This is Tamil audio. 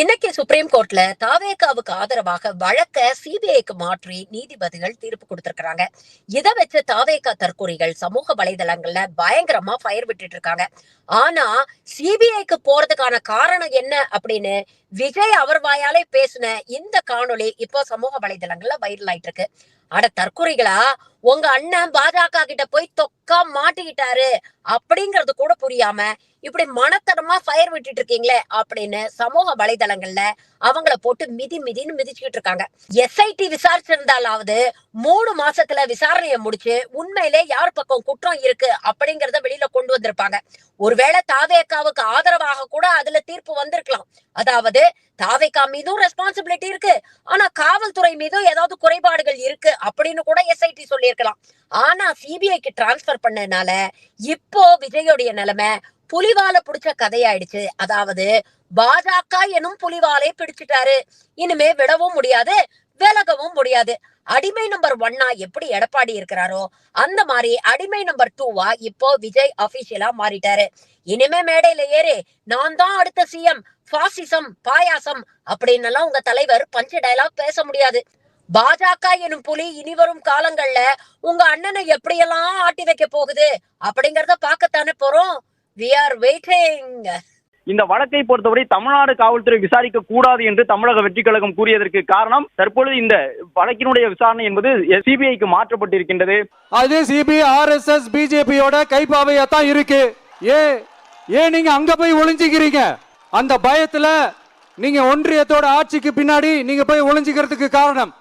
இன்னைக்கு சுப்ரீம் கோர்ட்ல தாவேகாவுக்கு ஆதரவாக வழக்க சிபிஐக்கு மாற்றி நீதிபதிகள் தீர்ப்பு கொடுத்திருக்கிறாங்க. இதை வச்சு தாவேகா தற்கொலைகள் சமூக வலைதளங்கள்ல பயங்கரமா ஃபயர் விட்டுட்டு இருக்காங்க. ஆனா சிபிஐக்கு போறதுக்கான காரணம் என்ன அப்படின்னு விஜய் அவர் வாயாலே பேசின இந்த காணொலி இப்போ சமூக வலைதளங்கள்ல வைரல் ஆயிட்டு இருக்கு. அட தற்கொலைகளா? உங்க அண்ணன் பாஜக கிட்ட போய் தொக்கா மாட்டிக்கிட்டாரு. அப்படிங்கறது கூட புரியாம இப்படி மனத்தனமா ஃபயர் விட்டுட்டு இருக்கீங்களே அப்படின்னு சமூக வலைதளங்கள்ல அவங்கள போட்டு மிதி மிதின்னு மிதிச்சுக்கிட்டு இருக்காங்க. எஸ்ஐடி விசாரிச்சிருந்தாலாவது மூணு மாசத்துல விசாரணையை முடிச்சு உண்மையிலே யார் பக்கம் குற்றம் இருக்கு அப்படிங்கறத வெளியில கொண்டு வந்திருப்பாங்க. ஒருவேளை தாவேக்காவுக்கு ஆதரவாக கூட அதுல தீர்ப்பு வந்திருக்கலாம். அதாவது தாவேக்கா மீதும் ரெஸ்பான்சிபிலிட்டி இருக்கு. ஆனா காவல்துறை மீதும் ஏதாவது குறைபாடுகள் இருக்கு அப்படின்னு கூட எஸ்ஐடி சொல்லியிருக்கலாம். ஆனா சிபிஐக்கு டிரான்ஸ்பர் பண்ணதுனால இப்போ விஜயோடைய நிலைமை புலிவால பிடிச்ச கதையாயிடுச்சு. அதாவது பாஜக எனும் புலிவாலை பிடிச்சிட்டாரு. இனிமே விடவும் முடியாது விலகவும் முடியாது. அடிமை நம்பர் ஒன்னா எப்படி எடப்பாடி இருக்கிறாரோ அந்த மாதிரி அடிமை நம்பர் டூவா இப்போ விஜய் அபிஷியலா மாறிட்டாரு. இனிமே மேடையில ஏறி நான் தான் அடுத்த சிஎம் பாசிசம் பாயாசம் அப்படின்னு எல்லாம் உங்க தலைவர் பஞ்ச டயலாக் பேச முடியாது. பாஜக எனும் புலி இனி வரும் காலங்கள்ல உங்க அண்ணனை எப்படியெல்லாம் ஆட்டி வைக்க போகுது அப்படிங்கறத பாக்கத்தானே போறோம்? வி ஆர் வெயிட்டிங் இந்த வழக்கை பொறுத்தவரை தமிழ்நாடு காவல்துறை விசாரிக்க கூடாது என்று தமிழக வெற்றி கழகம் கூறியதற்கு காரணம் தற்பொழுது இந்த வழக்கினுடைய விசாரணை என்பது சிபிஐக்கு மாற்றப்பட்டிருக்கின்றது. அது சிபிஐ ஆர்எஸ்எஸ் பிஜேபியோட கைப்பாவையா தான் இருக்கு. ஏ ஏன் நீங்க அங்க போய் ஒளிஞ்சிக்கிறீங்க? அந்த பயத்துல நீங்க ஒன்றியத்தோட ஆட்சிக்கு பின்னாடி நீங்க போய் ஒளிஞ்சிக்கிறதுக்கு காரணம்.